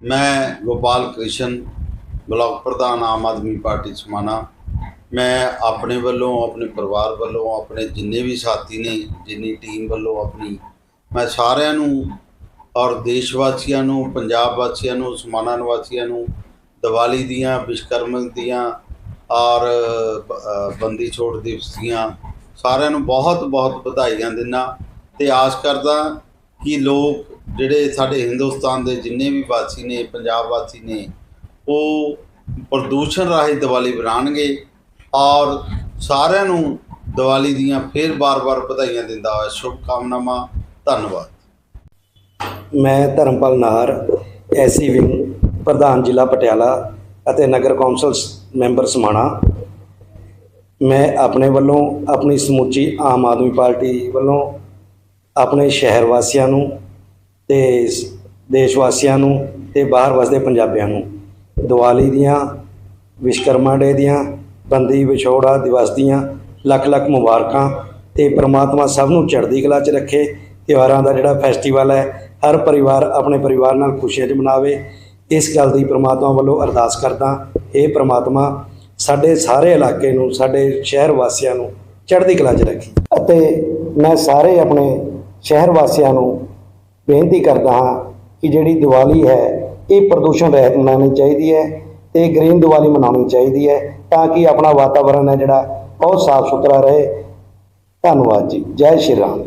ਮੈਂ ਗੋਪਾਲ ਕ੍ਰਿਸ਼ਨ, ਬਲਾਕ ਪ੍ਰਧਾਨ ਆਮ ਆਦਮੀ ਪਾਰਟੀ ਸਮਾਣਾ ਮੈਂ ਆਪਣੇ ਵੱਲੋਂ, ਆਪਣੇ ਪਰਿਵਾਰ ਵੱਲੋਂ, ਆਪਣੇ ਜਿੰਨੇ ਵੀ ਸਾਥੀ ਨੇ, ਜਿੰਨੀ ਟੀਮ ਵੱਲੋਂ ਆਪਣੀ, ਮੈਂ ਸਾਰਿਆਂ ਨੂੰ ਔਰ ਦੇਸ਼ ਵਾਸੀਆਂ ਨੂੰ, ਪੰਜਾਬ ਵਾਸੀਆਂ ਨੂੰ ਸਮਾਣਾ ਨਿਵਾਸੀਆਂ ਨੂੰ ਦੀਵਾਲੀ ਦੀਆਂ ਵਿਸ਼ਕਰਮ ਦੀਆਂ ਔਰ ਬੰਦੀ ਛੋੜ ਦਿਵਸ ਦੀਆਂ ਸਾਰਿਆਂ ਨੂੰ ਬਹੁਤ ਬਹੁਤ ਵਧਾਈਆਂ ਦਿੰਦਾ ਤੇ ਆਸ ਕਰਦਾ ਕਿ ਲੋਕ ਜਿਹੜੇ ਸਾਡੇ ਹਿੰਦੁਸਤਾਨ ਦੇ ਜਿੰਨੇ ਵੀ ਵਾਸੀ ਨੇ, ਪੰਜਾਬ ਵਾਸੀ ਨੇ, ਉਹ ਪ੍ਰਦੂਸ਼ਣ ਰਾਹੀਂ ਦੀਵਾਲੀ ਮਨਾਉਣਗੇ ਔਰ ਸਾਰਿਆਂ ਨੂੰ ਦੀਵਾਲੀ ਦੀਆਂ ਫੇਰ ਬਾਰ-ਬਾਰ ਵਧਾਈਆਂ ਦਿੰਦਾ ਹੋਇਆ ਸ਼ੁਭ ਕਾਮਨਾਵਾਂ ਧੰਨਵਾਦ। ਮੈਂ ਧਰਮਪਾਲ ਨਾਹਰ, ਐਸੀ ਵਿੰਗ, ਪ੍ਰਧਾਨ ਜ਼ਿਲ੍ਹਾ ਪਟਿਆਲਾ ਅਤੇ ਨਗਰ ਕੌਂਸਲ ਸ- ਮੈਂਬਰ ਸਮਾਣਾ। ਮੈਂ ਆਪਣੇ ਵੱਲੋਂ ਆਪਣੀ ਸਮੁੱਚੀ ਆਮ ਆਦਮੀ ਪਾਰਟੀ ਵੱਲੋਂ ਆਪਣੇ ਸ਼ਹਿਰ ਵਾਸੀਆਂ ਨੂੰ ਤੇ ਸ- ਦੇਸ਼ ਵਾਸੀਆਂ ਨੂੰ ਤੇ ਬਾਹਰ ਵਸਦੇ ਪੰਜਾਬੀਆਂ ਨੂੰ। ਦੀਵਾਲੀ ਦੀਆਂ ਵਿਸ਼ਕਰਮਾ ਡੇ ਦੀਆਂ, ਬੰਦੀ, ਵਿਛੋੜਾ, ਦਿਵਸ ਦੀਆਂ ਲੱਖ ਲੱਖ ਮੁਬਾਰਕਾਂ ਤੇ ਪ੍ਰਮਾਤਮਾ ਸਭ ਨੂੰ ਚੜ੍ਹਦੀ ਕਲਾ 'ਚ ਰੱਖੇ। ਤਿਉਹਾਰਾਂ ਦਾ ਜਿਹੜਾ ਫੈਸਟੀਵਲ ਹੈ, ਹਰ ਪਰਿਵਾਰ ਆਪਣੇ ਪਰਿਵਾਰ ਨਾਲ ਖੁਸ਼ੀਆਂ 'ਚ ਮਨਾਵੇ। ਇਸ ਗੱਲ ਦੀ ਪ੍ਰਮਾਤਮਾ ਵੱਲੋਂ ਅਰਦਾਸ ਕਰਦਾ ਇਹ ਪ੍ਰਮਾਤਮਾ, ਸਾਡੇ ਸਾਰੇ ਇਲਾਕੇ ਨੂੰ, ਸਾਡੇ ਸ਼ਹਿਰ ਵਾਸੀਆਂ ਨੂੰ ਚੜ੍ਹਦੀ ਕਲਾ 'ਚ ਰੱਖੇ। ਅਤੇ ਮੈਂ ਸਾਰੇ ਆਪਣੇ ਸ਼ਹਿਰ ਵਾਸੀਆਂ ਨੂੰ ਬੇਨਤੀ ਕਰਦਾ ਹਾਂ ਕਿ ਜਿਹੜੀ ਦੀਵਾਲੀ ਹੈ, ਇਹ ਪ੍ਰਦੂਸ਼ਣ ਰਹਿਤ ਮਨਾਉਣੀ ਚਾਹੀਦੀ ਹੈ ਤੇ ਗ੍ਰੀਨ ਦੀਵਾਲੀ ਮਨਾਉਣੀ ਚਾਹੀਦੀ ਹੈ ਤਾਂ ਕਿ ਆਪਣਾ ਵਾਤਾਵਰਣ ਹੈ ਜਿਹੜਾ, ਬਹੁਤ ਸਾਫ਼ ਸੁਥਰਾ ਰਹੇ। ਧੰਨਵਾਦ ਜੀ। ਜੈ ਸ਼੍ਰੀ ਰਾਮ।